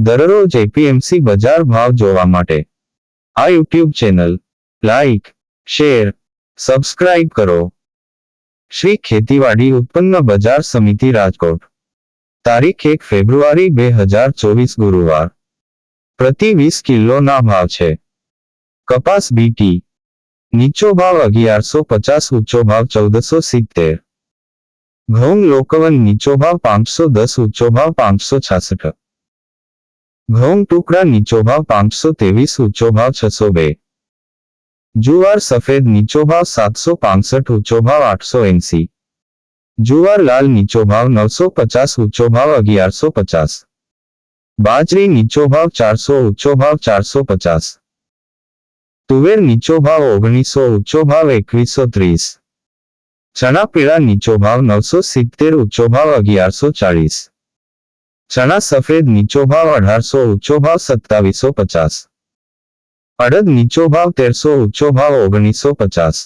દરરોજ એપીએમસી બજાર ભાવ જોવા માટે. આ YouTube channel, like, share, subscribe કરો. શ્રી ખેતીવાડી ઉત્પન્ન બજાર સમિતિ રાજકોટ. તારીખ એક ફેબ્રુઆરી બે હજાર ચોવીસ ગુરુવાર. પ્રતિ વીસ કિલોના ભાવ છે. કપાસ બીટી નીચો ભાવ અગિયારસો પચાસ, ઊંચો ભાવ ચૌદસો સિત્તેર. ઘઉં લોકવન નીચો ભાવ પાંચસો દસ, ઊંચો ભાવ પાંચસો છાસઠ. ઘઉં ટુકડા નીચો ભાવ પાંચસો ત્રેવીસ ઊંચો ભાવ છસો બે જુવાર સફેદ નીચો ભાવ સાતસો પાંસઠ ઊંચો ભાવ આઠસો એંસી જુવાર લાલ નીચો ભાવ નવસો પચાસ ઊંચો ભાવ અગિયારસો પચાસ બાજરી નીચો ભાવ ચારસો ઊંચો ભાવ ચારસો પચાસ તુવેર નીચો ભાવ ઓગણીસો ઊંચો ભાવ એકવીસો ત્રીસ ચણા પીળા નીચો ભાવ નવસો સિત્તેર ઊંચો ભાવ અગિયારસો ચાળીસ ચણા સફેદ નીચો ભાવ અઢારસો ઊંચો ભાવ સત્તાવીસો પચાસ અડદ નીચો ભાવ તેરસો ઊંચો ભાવ ઓગણીસો પચાસ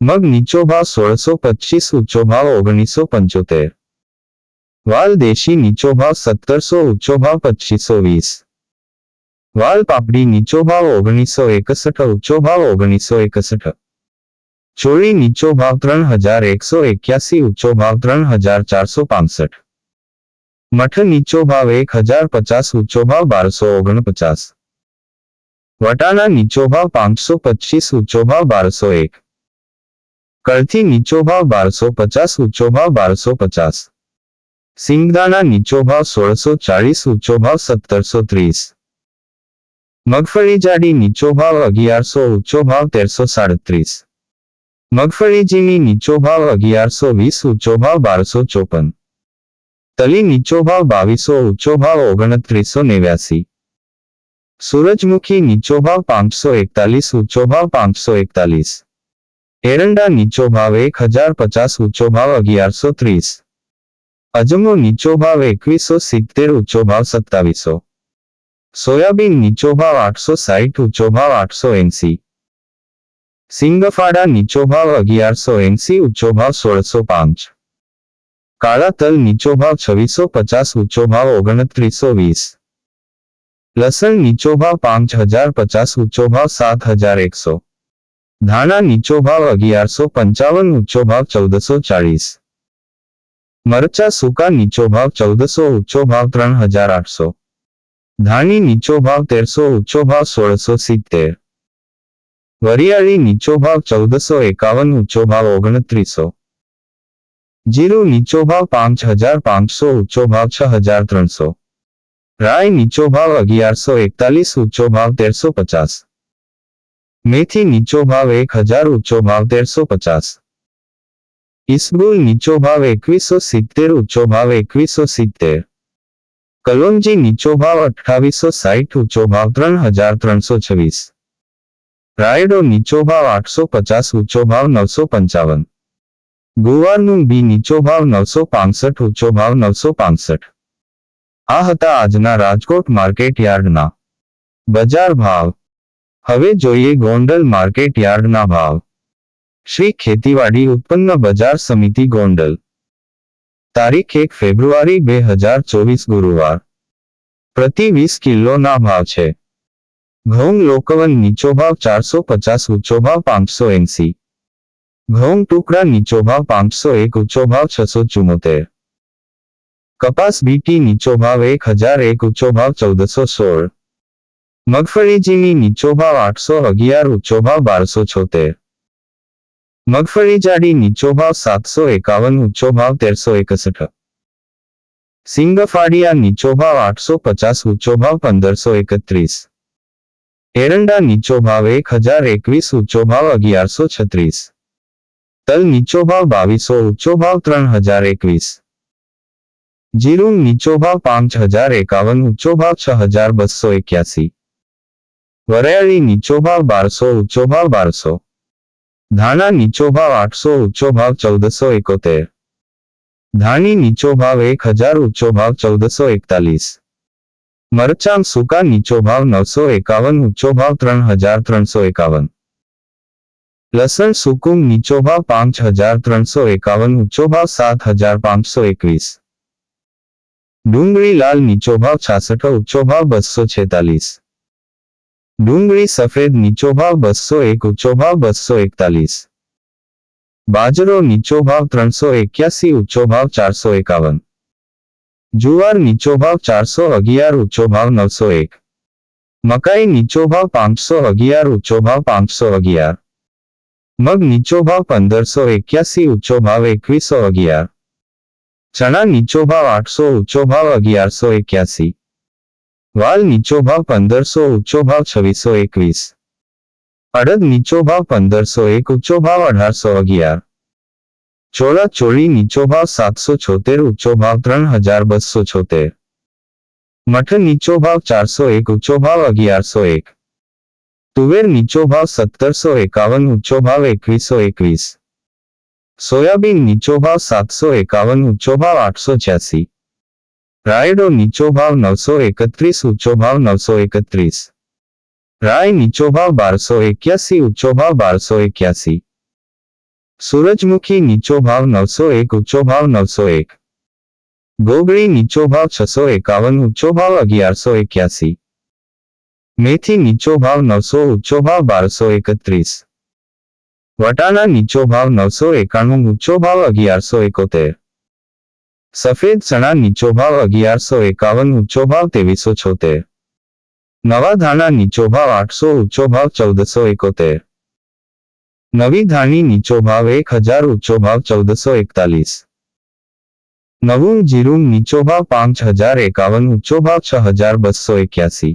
મગ નીચો ભાવ સોળસો પચીસ ઊંચો ભાવ ઓગણીસો પંચોતેર વાલ દેશી નીચો ભાવ સત્તરસો ઊંચો ભાવ પચીસો વીસ વાલ પાપડી નીચો ભાવ ઓગણીસો એકસઠ ઊંચો ભાવ ઓગણીસો એકસઠ ચોળી નીચો ભાવ ત્રણ હજાર એકસો એક્યાસી ઊંચો ભાવ ત્રણ હજાર ચારસો પાસઠ મઠ નીચો ભાવ એક હજાર પચાસ ઊંચો ભાવ બારસો ઓગણપચાસ વટાણા નીચો ભાવ પાંચસો પચીસ ઊંચો ભાવ બારસો એક કળથી નીચો ભાવ બારસો પચાસ ઊંચો ભાવ બારસો પચાસ સિંગદાણા નીચો ભાવ સોળસો ચાળીસ ઊંચો ભાવ સત્તરસો ત્રીસ મગફળી જાડી નીચો ભાવ અગિયારસો ઊંચો ભાવ તેરસો સાડત્રીસ મગફળી ઝીણી નીચો ભાવ અગિયારસો વીસ ઊંચો ભાવ બારસો ચોપન તલી નીચો ભાવ બાવીસો, ઊંચો ભાવ ઓગણત્રીસો નેવ્યાસી. સૂરજમુખી નીચો ભાવ પાંચસો એકતાલીસ, ઊંચો ભાવ પાંચસો એકતાલીસ. એરંડા નીચો ભાવ એક હજાર પચાસ, ઊંચો ભાવ અગિયારસો ત્રીસ. અજમો નીચો ભાવ એકવીસો સિત્તેર, ઊંચો ભાવ સત્તાવીસો. સોયાબીન નીચો ભાવ આઠસો સાહીઠ, ઊંચો ભાવ આઠસો એંસી. સિંગફાડા નીચો ભાવ અગિયારસો એંસી, ઊંચો ભાવ સોળસો પાંચ. કાળા તલ નીચો ભાવ છવ્વીસો પચાસ ઊંચો ભાવ ઓગણત્રીસો વીસ લસણ નીચો ભાવ પાંચ હજાર પચાસ ઊંચો ભાવ સાત હજાર એકસો ધાણા નીચો ભાવ અગિયારસો પંચાવન ઊંચો ભાવ ચૌદસો ચાળીસ મરચા સૂકા નીચો ભાવ ચૌદસો ઊંચો ભાવ ત્રણ હજાર આઠસો ધાણી નીચો ભાવ તેરસો ઊંચો ભાવ સોળસો સિત્તેર વરિયાળી નીચો ભાવ ચૌદસો એકાવન ઊંચો ભાવ ઓગણત્રીસો જીરું નીચો ભાવ પાંચ હજાર પાંચસો ઊંચો ભાવ છ હજાર ત્રણસો રાય નીચો ભાવ અગિયારસો એકતાલીસ ઊંચો ભાવ તેરસો પચાસ મેથી નીચો ભાવ એક હજાર ઊંચો ભાવ તેરસો પચાસ ઇસબુલ નીચો ભાવ એકવીસો સિત્તેર ઊંચો ભાવ એકવીસો સિત્તેર કલોંજી નીચો ભાવ અઠ્ઠાવીસો સાઠ ઊંચો ભાવ ત્રણ હજાર ત્રણસો છવ્વીસ રાયડો નીચો ભાવ આઠસો પચાસ ઊંચો ભાવ નવસો પંચાવન ગુવારનું બી નીચો ભાવ નવસો પાંસઠ, ઊંચો ભાવ નવસો પાંસઠ. આ હતા આજના રાજકોટ માર્કેટ યાર્ડના. બજાર ભાવ. હવે જોઈએ ગોંડલ માર્કેટ યાર્ડના ભાવ. શ્રી ખેતીવાડી ઉત્પન્ન બજાર સમિતિ ગોંડલ. તારીખ એક ફેબ્રુઆરી બે હજાર ચોવીસ ગુરુવાર. પ્રતિ વીસ કિલોના ભાવ છે. ઘઉં લોકવન નીચો ભાવ ચારસો પચાસ, ઊંચો ભાવ પાંચસો એંસી. ઘઉં ટુકડા નીચો ભાવ પાંચસો એક ઊંચો ભાવ છસો ચુમ્મોતેર કપાસ બીટી નીચો ભાવ એક હજાર એક ઊંચો ભાવ ચૌદસો સોળ મગફળી ઝીણી નીચો ભાવ આઠસો અગિયાર ઊંચો ભાવ બારસો છોતેર મગફળી જાડી નીચો ભાવ સાતસો એકાવન ઊંચો ભાવ તેરસો એકસઠ સિંગફાડિયા નીચો ભાવ આઠસો પચાસ ઊંચો ભાવ પંદરસો એકત્રીસ એરંડા નીચો ભાવ એક હજાર એકવીસ ઊંચો ભાવ અગિયારસો છત્રીસ તલ નીચો ભાવ બાવીસો ઊંચો ભાવ ત્રણ હજાર એકવીસ જીરું નીચો ભાવ પાંચ હજાર એકાવન ઊંચો ભાવ છ હજાર બસો એક્યાસી વરિયાળી નીચો ભાવ બારસો ઊંચો ભાવ બારસો ધાણા નીચો ભાવ આઠસો ઊંચો ભાવ ચૌદસો એકોતેર ધાણી નીચો ભાવ એક હજાર ઊંચો ભાવ ચૌદસો એકતાલીસ મરચાં સૂકા નીચો ભાવ નવસો એકાવન ઊંચો ભાવ ત્રણ હજાર ત્રણસો એકાવન લસણ સુકુમ નીચો ભાવ પાંચ હજાર ત્રણસો એકાવન ઊંચો ભાવ સાત હજાર પાંચસો એકવીસ ડુંગળી લાલ નીચો ભાવ છાસઠ ઊંચો ભાવ બસો છેતાલીસ ડુંગળી સફેદ નીચો ભાવ બસો એક ઊંચો ભાવ બસો એકતાલીસ બાજરો નીચો ભાવ ત્રણસો એક્યાસી ઊંચો ભાવ ચારસો એકાવન જુવાર નીચો ભાવ ચારસો અગિયાર ઊંચો ભાવ નવસો એક મકાઈ નીચો ભાવ પાંચસો અગિયાર ઊંચો ભાવ પાંચસો અગિયાર મગ નીચો ભાવ પંદરસો એક્યાસી ઊંચો ભાવ એકવીસો અગિયાર ચણા નીચો ભાવ આઠસો ઊંચો ભાવ અગિયારસો એક્યાસી વાલ નીચો ભાવ પંદરસો ઊંચો ભાવ છવ્વીસો એકવીસ અડદ નીચો ભાવ પંદરસો એક ઊંચો ભાવ અઢારસો અગિયાર ચોળા ચોળી નીચો ભાવ સાતસો છોતેર ઊંચો ભાવ ત્રણ હજાર બસો છોતેર મઠ નીચો ભાવ ચારસો એક ઊંચો ભાવ અગિયારસો એક તુવેર નીચો ભાવ સત્તરસો એકાવન ઊંચો ભાવ એકવીસો એકવીસ સોયાબીન નીચો ભાવ સાતસો એકાવન ઊંચો ભાવ આઠસો છ્યાસી રાયડો નીચો ભાવ નવસો એકત્રીસ ઊંચો ભાવ નવસો એકત્રીસ રાય નીચો ભાવ બારસો એક્યાસી ઊંચો ભાવ બારસો એક્યાસી સૂરજમુખી નીચો ભાવ નવસો એક ઊંચો ભાવ નવસો એક ગોગળી નીચો ભાવ છસો એકાવન ઊંચો ભાવ અગિયારસો એક્યાસી મેથી નીચો ભાવ નવસો ઊંચો ભાવ બારસો એકત્રીસ વટાણા નીચો ભાવ નવસો એકાણું ઊંચો ભાવ અગિયારસો એકોતેર સફેદ ચણા નીચો ભાવ અગિયારસો એકાવન ઊંચો ભાવ ત્રેવીસો છોતેર નવા ધાણા નીચો ભાવ આઠસો ઊંચો ભાવ ચૌદસો એકોતેર નવી ધાણી નીચો ભાવ એક હજાર ઊંચો ભાવ ચૌદસો એકતાલીસ નવું જીરું નીચો ભાવ પાંચ હજાર એકાવન ઊંચો ભાવ છ હજાર બસો એક્યાસી